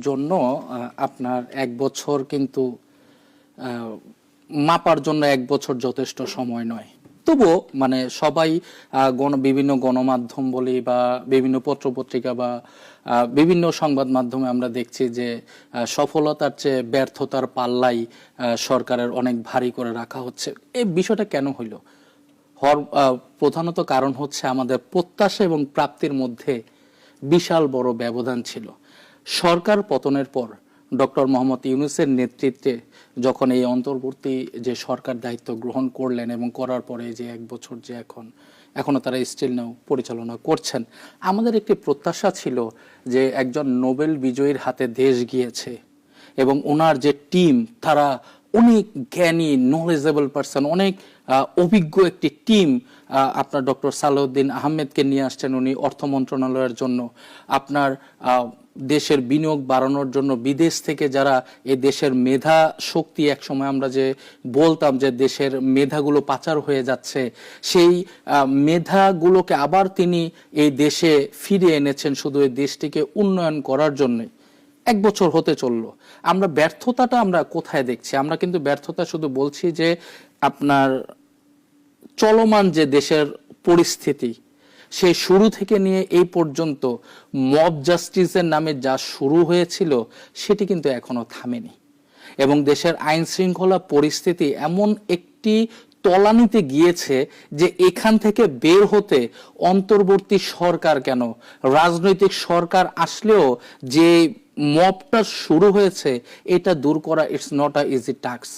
জন্য আপনার এক বছর কিন্তু মাপার জন্য এক বছর যথেষ্ট সময় নয়। তবুও মানে সবাই গণ বিভিন্ন গণমাধ্যম বলি বা বিভিন্ন পত্রপত্রিকা বা বিভিন্ন সংবাদ মাধ্যমে আমরা দেখছি যে সফলতার চেয়ে ব্যর্থতার পাল্লাই সরকারের অনেক ভারী করে রাখা হচ্ছে। এই বিষয়টা কেন হইল? আহ, প্রধানত কারণ হচ্ছে আমাদের প্রত্যাশা এবং প্রাপ্তির মধ্যে বিশাল বড় ব্যবধান ছিল। সরকার পতনের পর ডক্টর মোহাম্মদ ইউনুসের নেতৃত্বে যখন এই অন্তর্বর্তী যে সরকার দায়িত্ব গ্রহণ করলেন এবং করার পরে যে এক বছর যে এখন, এখনও তারা স্টিল নাও পরিচালনা করছেন, আমাদের একটি প্রত্যাশা ছিল যে একজন নোবেল বিজয়ীর হাতে দেশ গিয়েছে এবং ওনার যে টিম তারা অনেক জ্ঞানী নলেজেবল পারসন অনেক অভিজ্ঞ একটি টিম আপনার ডক্টর সালাউদ্দিন আহমেদকে নিয়ে আসছেন উনি অর্থ মন্ত্রণালয়ের জন্য। আপনার দেশের বিনিয়োগ বাড়ানোর জন্য বিদেশ থেকে যারা এ দেশের মেধা শক্তি একসময় আমরা যে বলতাম যে দেশের মেধাগুলো পাচার হয়ে যাচ্ছে, সেই মেধাগুলোকে আবার তিনি এই দেশে ফিরিয়ে এনেছেন শুধু এই দেশটিকে উন্নয়ন করার জন্যই এক বছর হতে চলল। আমরা ব্যর্থতাটা আমরা কোথায় দেখছি? আমরা কিন্তু ব্যর্থতা শুধু বলছি যে আপনার চলমান যে দেশের পরিস্থিতি সেই শুরু থেকে নিয়ে এই পর্যন্ত মব জাস্টিসের নামে যা শুরু হয়েছিল, সেটি কিন্তু এখনও থামেনি। এবং দেশের আইন শৃঙ্খলা পরিস্থিতি এমন একটি তলানিতে গিয়েছে যে এখান থেকে বের হতে অন্তর্বর্তী সরকার কেন, রাজনৈতিক সরকার আসলেও যে মবটা শুরু হয়েছে এটা দূর করা it's not a easy task